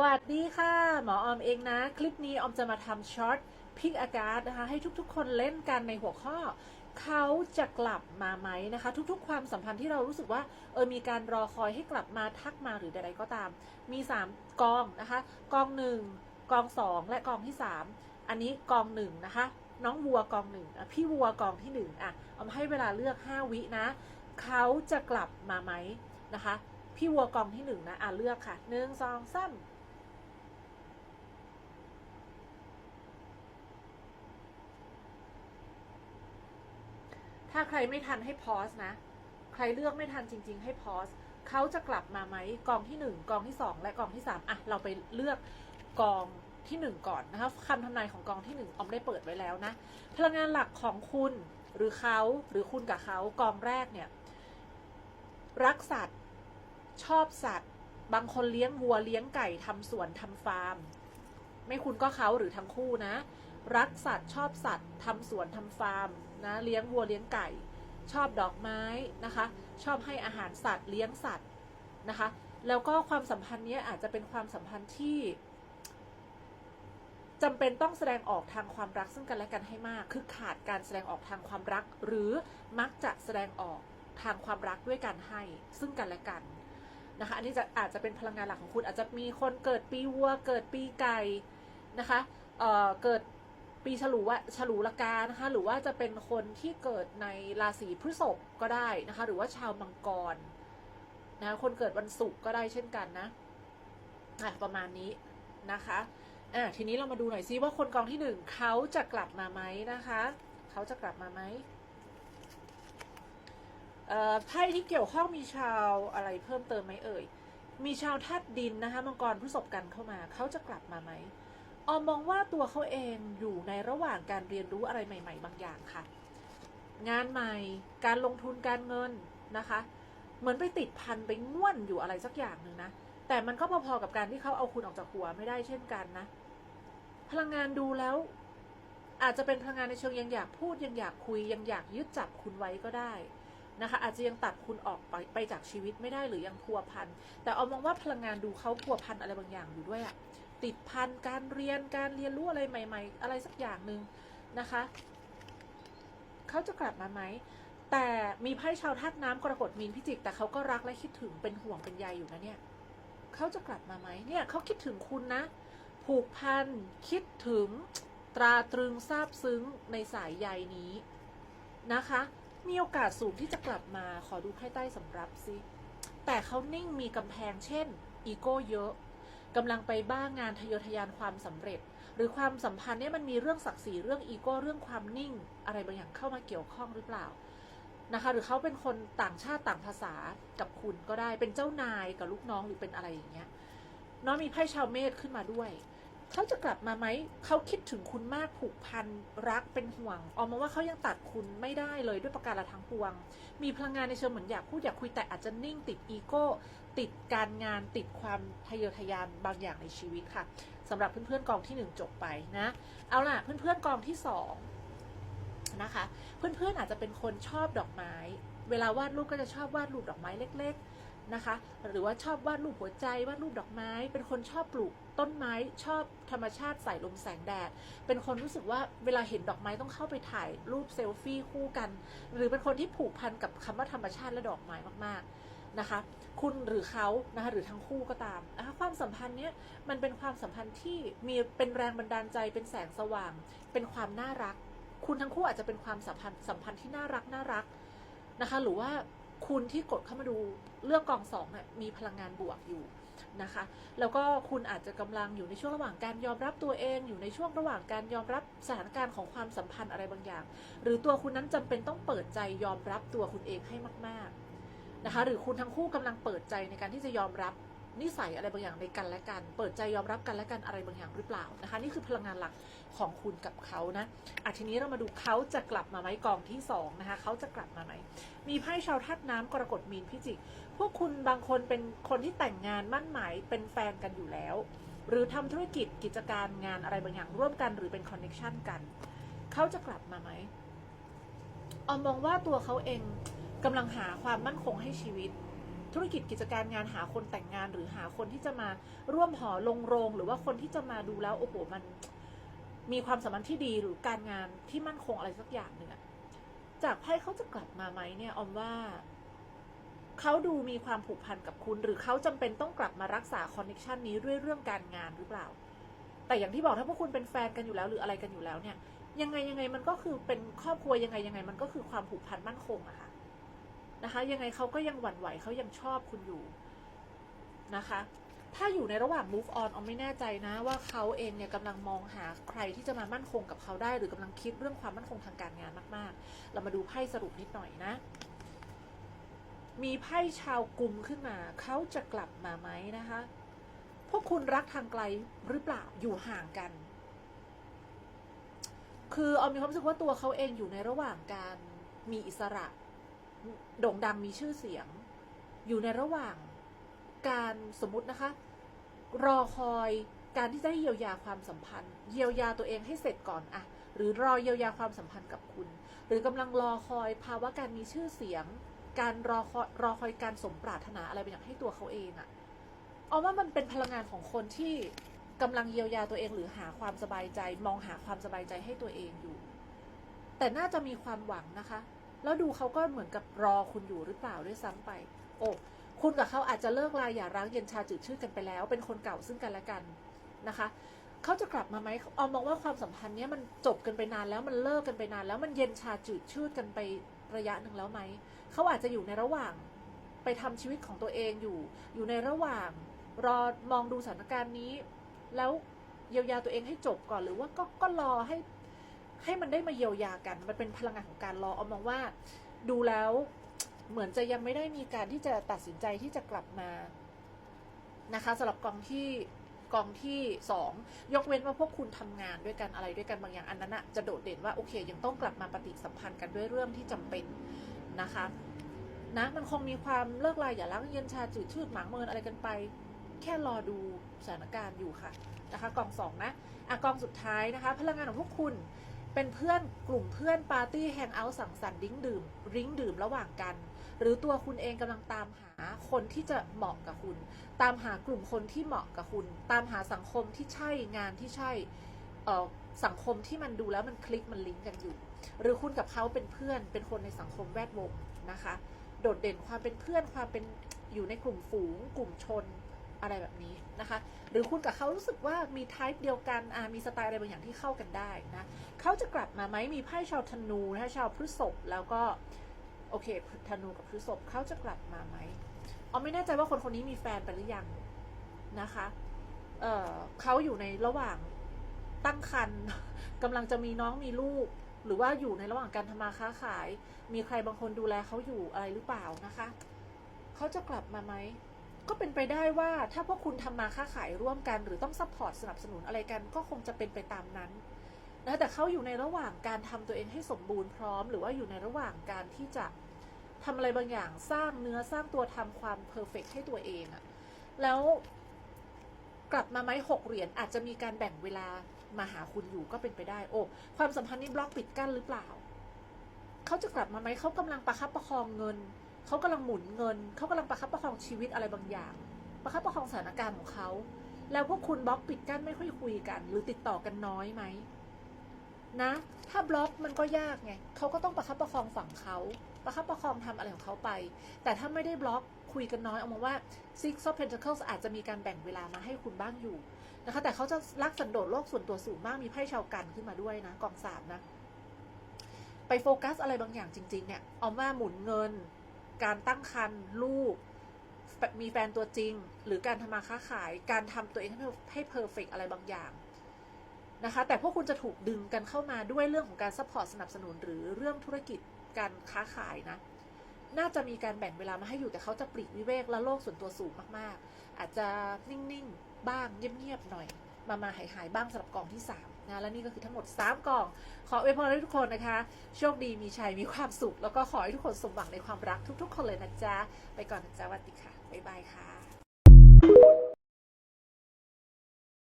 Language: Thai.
สวัสดีค่ะ หมอออมเองนะ คลิปนี้ออมจะมาทำช็อตพิกอากาศนะคะ ให้ทุกๆ คนเล่นกันในหัวข้อ เขาจะกลับมาไหมนะคะ ทุกๆ ความสัมพันธ์ที่เรารู้สึกว่าเออมีการรอคอยให้กลับมาทักมาหรือใดๆก็ตาม มี 3 กองนะคะกอง 1 กอง 2 และกองที่ 3 อันนี้กองหนึ่งนะคะน้องวัวกองหนึ่งพี่วัวกองที่หนึ่งอะเอามาให้เวลาเลือก 5 วินะ เขาจะกลับมาไหมนะคะ พี่วัวกองที่หนึ่งนะอะเลือกค่ะหนึ่งสองสาม ถ้าใครไม่ทันให้พอสนะ ใครเลือกไม่ทันจริง ๆ ให้พอสเขาจะกลับมาไหมกองที่หนึ่งกองที่สองและกองที่สามอะเราไปเลือกกองที่หนึ่งก่อนนะคะคำทำนายของกองที่หนึ่งออมได้เปิดไว้แล้วนะ พลังงานหลักของคุณหรือเขาหรือคุณกับเขากองแรกเนี่ย รักสัตว์ชอบสัตว์ บางคนเลี้ยงวัวเลี้ยงไก่ทำสวนทำฟาร์ม ไม่คุณก็เขาหรือทั้งคู่นะ รักสัตว์ชอบสัตว์ทำสวนทำฟาร์มนะเลี้ยงวัวเลี้ยงไก่ ชอบดอกไม้นะคะ ชอบให้อาหารสัตว์เลี้ยงสัตว์นะคะ แล้วก็ความสัมพันธ์เนี้ยอาจจะเป็นความสัมพันธ์ที่จำเป็นต้องแสดงออกทางความรักซึ่งกันและกันให้มาก คือขาดการแสดงออกทางความรัก หรือมักจะแสดงออกทางความรักด้วยการให้ซึ่งกันและกันนะคะ อันนี้จะอาจจะเป็นพลังงานหลักของคุณอาจจะมีคนเกิดปีวัว เกิดปีไก่นะคะเอ่อเกิด ปีฉลูอะฉลูละกานะคะ หรือว่าจะเป็นคนที่เกิดในราศีพฤษภก็ได้นะคะ หรือว่าชาวมังกรนะคนเกิดวันศุกร์ก็ได้เช่นกันนะอะประมาณนี้นะคะอะทีนี้เรามาดูหน่อยซิว่าคนกองที่หนึ่งเขาจะกลับมาไหมนะคะ เขาจะกลับมาไหมเอ่อไพ่ที่เกี่ยวข้องมีชาวอะไรเพิ่มเติมไหมเอ่ยมีชาวธาตุดินนะคะมังกรพฤษภกันเข้ามา เขาจะกลับมาไหม ออมมองว่าตัวเขาเองอยู่ในระหว่างการเรียนรู้อะไรใหม่ ๆ บางอย่างค่ะ งานใหม่ การลงทุนการเงินนะคะ เหมือนไปติดพันไปง่วนอยู่อะไรสักอย่างหนึ่งนะ แต่มันก็พอๆกับการที่เขาเอาคุณออกจากหัวไม่ได้เช่นกันนะ พลังงานดูแล้ว อาจจะเป็นพลังงานในเชิงยังอยากพูดยังอยากคุยยังอยากยึดจับคุณไว้ก็ได้นะคะอาจจะยังตัดคุณออกไปไปจากชีวิตไม่ได้หรือยังพัวพันแต่เอามองว่าพลังงานดูเขาพัวพันอะไรบางอย่างอยู่ด้วยอะ ติดพันการเรียนการเรียนรู้อะไรใหม่ ๆ อะไรสักอย่างหนึ่งนะคะเขาจะกลับมาไหมแต่มีไพ่ชาวธาตุน้ำกรกฎมีนพิจิก แต่เขาก็รักและคิดถึงเป็นห่วงเป็นใยอยู่นะเนี่ยเขาจะกลับมาไหมเนี่ยเขาคิดถึงคุณนะ ผูกพันคิดถึงตราตรึงซาบซึ้งในสายใยนี้นะคะ มีโอกาสสูงที่จะกลับมาขอดูไพ่ใต้สำรับสิแต่เขานิ่งมีกำแพงเช่น อีโก้เยอะ กำลังไปบ้างงานทะเยอทะยานความสำเร็จ หรือความสัมพันธ์เนี่ยมันมีเรื่องศักดิ์ศรีเรื่องอีโก้เรื่องความนิ่ง อะไรบางอย่างเข้ามาเกี่ยวข้องหรือเปล่านะคะหรือเขาเป็นคนต่างชาติต่างภาษากับคุณก็ได้เป็นเจ้านายกับลูกน้องหรือเป็นอะไรอย่างเงี้ยเน้องมีไพ่ชาวเมษขึ้นมาด้วย เขาจะกลับมาไหม เขาคิดถึงคุณมากผูกพันรักเป็นห่วงออกมาว่าเขายังตัดคุณไม่ได้เลยด้วยประการละทั้งปวง มีพลังงานในเชิงเหมือนอยากพูดอยากคุยแต่อาจจะนิ่งติดอีโก้ ติดการงานติดความทะเยอทะยานบางอย่างในชีวิตค่ะสำหรับเพื่อนๆกองที่หนึ่งจบไปนะ เอาล่ะ เพื่อนๆกองที่สองนะคะ เพื่อนๆอาจจะเป็นคนชอบดอกไม้ เวลาวาดรูปก็จะชอบวาดรูปดอกไม้เล็กๆ นะคะ หรือว่าชอบวาดรูปหัวใจวาดรูปดอกไม้ เป็นคนชอบปลูกต้นไม้ชอบธรรมชาติใส่ลมแสงแดด เป็นคนรู้สึกว่าเวลาเห็นดอกไม้ต้องเข้าไปถ่ายรูปเซลฟี่คู่กัน หรือเป็นคนที่ผูกพันกับคำว่าธรรมชาติและดอกไม้มากๆนะคะ คุณหรือเขานะคะหรือทั้งคู่ก็ตามนะคะความสัมพันธ์เนี้ยมันเป็นความสัมพันธ์ที่มีเป็นแรงบันดาลใจเป็นแสงสว่าง เป็นความน่ารัก คุณทั้งคู่อาจจะเป็นความสัมพันธ์สัมพันธ์ที่น่ารักน่ารักนะคะ หรือว่า คุณที่กดเข้ามาดูเลือกกองสองเนี่ยมีพลังงานบวกอยู่นะคะ แล้วก็คุณอาจจะกำลังอยู่ในช่วงระหว่างการยอมรับตัวเอง อยู่ในช่วงระหว่างการยอมรับสถานการณ์ของความสัมพันธ์อะไรบางอย่าง หรือตัวคุณนั้นจำเป็นต้องเปิดใจยอมรับตัวคุณเองให้มาก ๆนะคะ หรือคุณทั้งคู่กำลังเปิดใจในการที่จะยอมรับ นิสัยอะไรบางอย่างในกันและกัน เปิดใจยอมรับกันและกันอะไรบางอย่างหรือเปล่านะคะ นี่คือพลังงานหลักของคุณกับเขานะอะทีนี้เรามาดูเขาจะกลับมาไหมกองที่สองนะคะเขาจะกลับมาไหมมีไพ่ชาวธาตุน้ำกรกฎมีนพิจิกพวกคุณบางคนเป็นคนที่แต่งงานมั่นหมายเป็นแฟนกันอยู่แล้ว หรือทำธุรกิจกิจการงานอะไรบางอย่างร่วมกัน หรือเป็นคอนเน็ชันกันเขาจะกลับมาไหมออมมองว่าตัวเขาเองกำลังหาความมั่นคงให้ชีวิต ธุรกิจกิจการงานหาคนแต่งงาน หรือหาคนที่จะมาร่วมหอลงโรง หรือว่าคนที่จะมาดูแล้วโอ้โหมันมีความสัมพันธ์ที่ดีหรือการงานที่มั่นคงอะไรสักอย่างหนึ่งจากไพ่เขาจะกลับมาไหมเนี่ยออมว่าเขาดูมีความผูกพันกับคุณ หรือเขาจำเป็นต้องกลับมารักษาคอนเนคชันนี้ด้วยเรื่องการงานหรือเปล่า แต่อย่างที่บอกถ้าพวกคุณเป็นแฟนกันอยู่แล้วหรืออะไรกันอยู่แล้วเนี่ย ยังไงยังไงมันก็คือเป็นครอบครัวยังไงยังไง มันก็คือความผูกพันมั่นคงอะค่ะ นะคะ ยังไงเขาก็ยังหวั่นไหวเขายังชอบคุณอยู่นะคะ ถ้าอยู่ในระหว่าง move on ออมไม่แน่ใจนะ ว่าเขาเองเนี่ยกำลังมองหาใครที่จะมามั่นคงกับเขาได้ หรือกำลังคิดเรื่องความมั่นคงทางการงานมากๆ เรามาดูไพ่สรุปนิดหน่อยนะ มีไพ่ชาวกลุ่มขึ้นมา เขาจะกลับมาไหมนะคะ พวกคุณรักทางไกลหรือเปล่าอยู่ห่างกัน คือออมมีความรู้สึกว่าตัวเขาเองอยู่ในระหว่างการมีอิสระ โด่งดังมีชื่อเสียง อยู่ในระหว่างการสมมตินะคะ รอคอยการที่จะให้เยียวยาความสัมพันธ์ เยียวยาตัวเองให้เสร็จก่อนอะหรือรอเยียวยาความสัมพันธ์กับคุณ หรือกำลังรอคอยภาวะการมีชื่อเสียง การรอคอยรอคอยการสมปรารถนาอะไรบางอย่างให้ตัวเขาเองอะเอาว่ามันเป็นพลังงานของคนที่กำลังเยียวยาตัวเองหรือหาความสบายใจ มองหาความสบายใจให้ตัวเองอยู่ แต่น่าจะมีความหวังนะคะ แล้วดูเขาก็เหมือนกับรอคุณอยู่หรือเปล่าด้วยซ้ำไป โอ้คุณกับเขาอาจจะเลิกลาอย่าร้างเย็นชาจืดชืดกันไปแล้ว เป็นคนเก่าซึ่งกันและกันนะคะเขาจะกลับมาไหมออมมองว่าความสัมพันธ์เนี้ยมันจบกันไปนานแล้วมันเลิกกันไปนาน แล้วมันเย็นชาจืดชืดกันไประยะหนึ่งแล้วไหมเขาอาจจะอยู่ในระหว่างไปทำชีวิตของตัวเองอยู่ อยู่ในระหว่างรอมองดูสถานการณ์นี้ แล้วเยียวยาตัวเองให้จบก่อนหรือว่าก็ก็รอให้ ให้มันได้มาเยียวยากัน มันเป็นพลังงานของการรอเอามองว่าดูแล้วเหมือนจะยังไม่ได้มีการที่จะตัดสินใจที่จะกลับมานะคะสำหรับกองที่กองที่สองยกเว้นว่าพวกคุณทำงานด้วยกันอะไรด้วยกันบางอย่างอันนั้นอะจะโดดเด่นว่าโอเค ยังต้องกลับมาปฏิสัมพันธ์กันด้วยเรื่องที่จำเป็นนะคะนะมันคงมีความเลิกลายอย่าล้างเย็นชาจืดชืดหมางเมินอะไรกันไป แค่รอดูสถานการณ์อยู่ค่ะนะคะกองสองนะอะกองสุดท้ายนะคะ พลังงานของพวกคุณ เป็นเพื่อนกลุ่มเพื่อนปาร์ตี้แฮงเอาท์สังสรรค์ดิ้งดื่มริ้งดื่มระหว่างกัน หรือตัวคุณเองกำลังตามหาคนที่จะเหมาะกับคุณ ตามหากลุ่มคนที่เหมาะกับคุณ ตามหาสังคมที่ใช่งานที่ใช่สังคมที่มันดูแล้วมันคลิกมันลิงก์กันอยู่ หรือคุณกับเขาเป็นเพื่อนเป็นคนในสังคมแวดวงนะคะ โดดเด่นความเป็นเพื่อนความเป็นอยู่ในกลุ่มฝูง กลุ่มชน อะไรแบบนี้นะคะ หรือคุณกับเขารู้สึกว่ามีไทป์เดียวกันมีสไตล์อะไรบางอย่างที่เข้ากันได้นะเขาจะกลับมาไหมมีไพ่ชาวธนูนะคะชาวพฤษภแล้วก็โอเคธนูกับพฤษภเขาจะกลับมาไหมอ๋อไม่แน่ใจว่าคนคนนี้มีแฟนไปหรือยังนะคะเเขาอยู่ในระหว่างตั้งครรภ์กำลังจะมีน้องมีลูก หรือว่าอยู่ในระหว่างการทำมาค้าขาย มีใครบางคนดูแลเขาอยู่อะไรหรือเปล่านะคะ เขาจะกลับมาไหม ก็เป็นไปได้ว่าถ้าพวกคุณทำมาค้าขายร่วมกัน หรือต้องซัพพอร์ตสนับสนุนอะไรกัน ก็คงจะเป็นไปตามนั้นนะแต่เขาอยู่ในระหว่างการทำตัวเองให้สมบูรณ์พร้อม หรือว่าอยู่ในระหว่างการที่จะทำอะไรบางอย่างสร้างเนื้อสร้างตัวทำความเพอร์เฟกให้ตัวเองอะแล้วกลับมาไหมหกเหรียญอาจจะมีการแบ่งเวลามาหาคุณอยู่ก็เป็นไปได้ โอ้ความสัมพันธ์นี้บล็อกปิดกั้นหรือเปล่า เขาจะกลับมาไหมเขากำลังประคับประคองเงิน เขากำลังหมุนเงิน เขากำลังประคับประคองชีวิตอะไรบางอย่าง ประคับประคองสถานการณ์ของเขา แล้วพวกคุณบล็อกปิดกั้นไม่ค่อยคุยกัน หรือติดต่อกันน้อยไหมนะ ถ้าบล็อกมันก็ยากไงเขาก็ต้องประคับประคองฝั่งเขาประคับประคองทำอะไรของเขาไป แต่ถ้าไม่ได้บล็อกคุยกันน้อยเอามาว่า Six of Pentacles อาจจะมีการแบ่งเวลามาให้คุณบ้างอยู่นะคะแต่เขาจะรักสันโดษโลกส่วนตัวสูงมากมีไพ่ชาวกันขึ้นมาด้วยนะกองสามนะ ไปโฟกัสอะไรบางอย่างจริง ๆ เนี่ยเอาว่าหมุนเงิน การตั้งครรภ์ลูก มีแฟนตัวจริง หรือการทำมาค้าขาย การทำตัวเองให้ให้เพอร์เฟกอะไรบางอย่างนะคะ แต่พวกคุณจะถูกดึงกันเข้ามาด้วยเรื่องของการซัพพอร์ตสนับสนุนหรือเรื่องธุรกิจการค้าขายนะ น่าจะมีการแบ่งเวลามาให้อยู่แต่เขาจะปลีกวิเวกและโลกส่วนตัวสูงมากๆ อาจจะนิ่งๆ บ้างเงียบๆหน่อย มามาหายๆบ้างสำหรับกองที่3 นะและนี่ก็คือทั้งหมด 3กล่อง ขออวยพรให้ทุกคนนะคะ โชคดีมีชัยมีความสุข แล้วก็ขอให้ทุกคนสมหวังในความรักทุกๆ คนเลยนะจ๊ะ ไปก่อนนะจ๊ะสวัสดีค่ะ บ๊ายบายค่ะ